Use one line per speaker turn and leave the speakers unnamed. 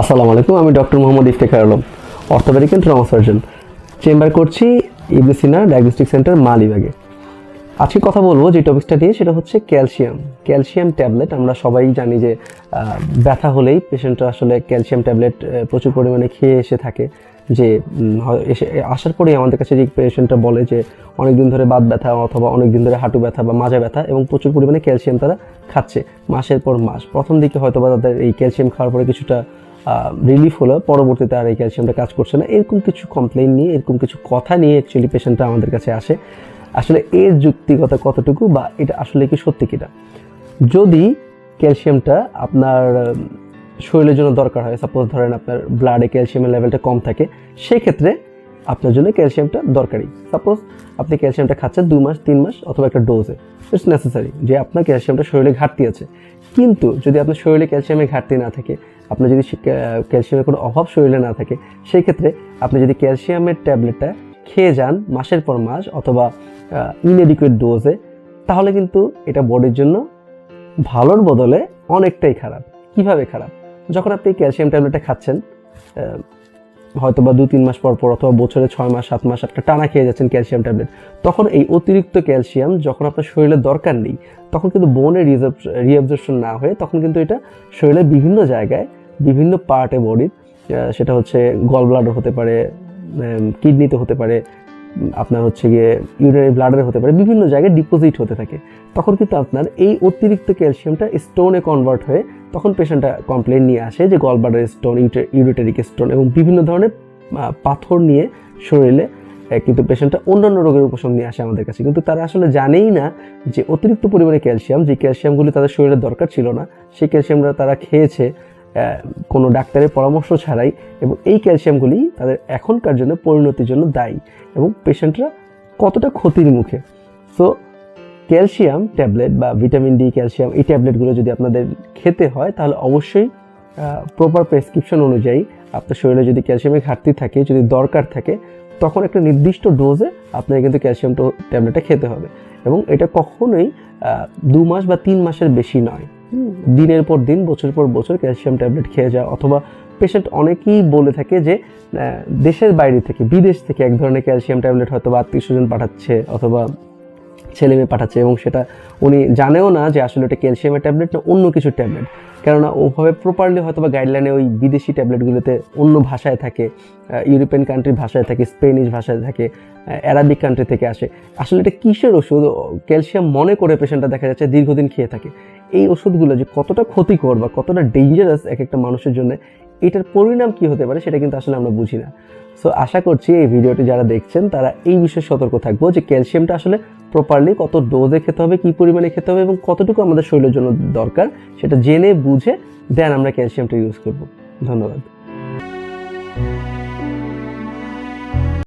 আসসালামু আলাইকুম, আমি doctor Mohammad Iftekhar Alam, orthopaedic and trauma surgeon chamber করছি ইবলিসিনা ডায়াগনস্টিক সেন্টার মালিবাগে। আজকে কথা বলব যে টপিকসটা নিয়ে, সেটা হচ্ছে ক্যালসিয়াম। ক্যালসিয়াম ট্যাবলেট, আমরা সবাই জানি যে ব্যথা হলেই পেশেন্টরা আসলে ক্যালসিয়াম ট্যাবলেট প্রচুর পরিমাণে খেয়ে এসে থাকে। যে এসে আসার পরেই আমাদের কাছে যে পেশেন্টটা বলে যে অনেক দিন ধরে বাত ব্যথা অথবা অনেক দিন ধরে হাঁটু ব্যথা বা মাজা ব্যথা এবং প্রচুর পরিমাণে ক্যালসিয়াম তারা খাচ্ছে মাসের পর মাস। প্রথম দিকে হয়তো বা তাদের এই ক্যালসিয়াম খাওয়ার পরে কিছুটা রিলিফ হলো, পরবর্তীতে আর এই ক্যালসিয়ামটা কাজ করছে না। এরকম কিছু কমপ্লেন নিয়ে, এরকম কিছু কথা নিয়ে অ্যাকচুয়ালি পেশেন্টটা আমাদের কাছে আসে। আসলে এর যুক্তিগত কতটুকু বা এটা আসলে কি সত্যি কিনা? যদি ক্যালসিয়ামটা আপনার শরীরের জন্য দরকার হয় সাপোজ ধরেন আপনার ব্লাডে ক্যালসিয়ামের লেভেলটা কম থাকে সেই ক্ষেত্রে আপনার জন্য ক্যালসিয়ামটা দরকারি। সাপোজ আপনি ক্যালসিয়ামটা খাচ্ছেন দুই মাস, তিন মাস অথবা একটা ডোজে ইটস নেসেসারি যে আপনার ক্যালসিয়ামটা শরীরে ঘাটতি আছে। কিন্তু যদি আপনার শরীরে ক্যালসিয়ামের ঘাটতি না থাকে, আপনার যদি ক্যালসিয়ামের কোনো অভাব শরীরে না থাকে, সেই ক্ষেত্রে আপনি যদি ক্যালসিয়ামের ট্যাবলেটটা খেয়ে যান মাসের পর মাস অথবা ইনএডিকুয়েট ডোজে তাহলে কিন্তু এটা বডির জন্য ভালোর বদলে অনেকটাই খারাপ। কীভাবে খারাপ? যখন আপনি ক্যালসিয়াম ট্যাবলেটটা খাচ্ছেন হয়তো বা দু, তিন মাস পর পর অথবা বছরে ছয় মাস, সাত মাস একটা টানা খেয়ে যাচ্ছেন ক্যালসিয়াম ট্যাবলেট। তখন এই অতিরিক্ত ক্যালসিয়াম যখন আপনার শরীরে দরকার নেই, তখন কিন্তু বোনে রিজার্ভ রিঅবজর্বশন না হয়ে তখন কিন্তু এটা শরীরের বিভিন্ন জায়গায় বিভিন্ন পার্টে বডির সেটা হচ্ছে গল ব্লাডার হতে পারে কিডনিতে হতে পারে আপনার হচ্ছে গিয়ে ইউরিনারি ব্লাডারে হতে পারে, বিভিন্ন জায়গায় ডিপোজিট হতে থাকে। তখন কিন্তু আপনার এই অতিরিক্ত ক্যালসিয়ামটা স্টোনে কনভার্ট হয়ে তখন পেশেন্টটা কমপ্লেন নিয়ে আসে যে gall bladder stone ureteric stone এবং বিভিন্ন ধরনের পাথর নিয়ে শরীরে কিন্তু পেশেন্টটা অন্যান্য রোগের উপশম নিয়ে আসে আমাদের কাছে। কিন্তু তারা আসলে জানেই না যে অতিরিক্ত পরিমাণে ক্যালসিয়াম যে ক্যালসিয়ামগুলি তাদের শরীরে দরকার ছিল না, সেই ক্যালসিয়ামটা তারা খেয়েছে কোনো ডাক্তারের পরামর্শ ছাড়াই এবং এই ক্যালসিয়ামগুলি তাদের এখনকার জন্য পরিণতির জন্য দায়ী এবং পেশেন্টরা কতটা ক্ষতির মুখে। সো ক্যালসিয়াম ট্যাবলেট বা ভিটামিন ডি, ক্যালসিয়াম এই ট্যাবলেটগুলো যদি আপনাদের খেতে হয়, তাহলে অবশ্যই প্রপার প্রেসক্রিপশন অনুযায়ী আপনার শরীরে যদি ক্যালসিয়ামের ঘাটতি থাকে, যদি দরকার থাকে, তখন একটা নির্দিষ্ট ডোজে আপনাকে কিন্তু ক্যালসিয়াম ট্যাবলেটটা খেতে হবে। এবং এটা কখনোই দু মাস বা তিন মাসের বেশি নয়। দিনের পর দিন বছর পর বছর ক্যালসিয়াম ট্যাবলেট খেয়ে যায় অথবা পেশেন্ট অনেকেই বলে থাকে যে দেশের বাইরে থেকে, বিদেশ থেকে এক ধরনের ক্যালসিয়াম ট্যাবলেট হয়তো বা আত্মীয় স্বজন পাঠাচ্ছে, অথবা ছেলে মেয়ে পাঠাচ্ছে এবং সেটা উনি জানেও না যে আসলে এটা ক্যালসিয়ামের ট্যাবলেট না অন্য কিছু ট্যাবলেট। কেননা ওভাবে প্রপারলি হয়তো বা গাইডলাইনে ওই বিদেশি ট্যাবলেটগুলোতে অন্য ভাষায় থাকে ইউরোপিয়ান কান্ট্রির ভাষায় থাকে স্পেনিশ ভাষায় থাকে অ্যারাবিক কান্ট্রি থেকে আসে। আসলে এটা কিসের ওষুধ? ক্যালসিয়াম মনে করে পেশেন্টটা দেখা যাচ্ছে দীর্ঘদিন খেয়ে থাকে। এই ওষুধগুলো যে কতটা ক্ষতিকর বা কতটা ডেঞ্জারাস এক একটা মানুষের জন্য, এটার পরিণাম কি হতে পারে সেটা কিন্তু আসলে আমরা বুঝি না। সো আশা করছি এই ভিডিওটি যারা দেখছেন তারা এই বিষয়ে সতর্ক থাকব যে ক্যালসিয়ামটা আসলে প্রপারলি কত ডোজে খেতে হবে, কী পরিমাণে খেতে হবে এবং কতটুকু আমাদের শরীরের জন্য দরকার, সেটা জেনে, বুঝে দেন আমরা ক্যালসিয়ামটা ইউজ করব। ধন্যবাদ।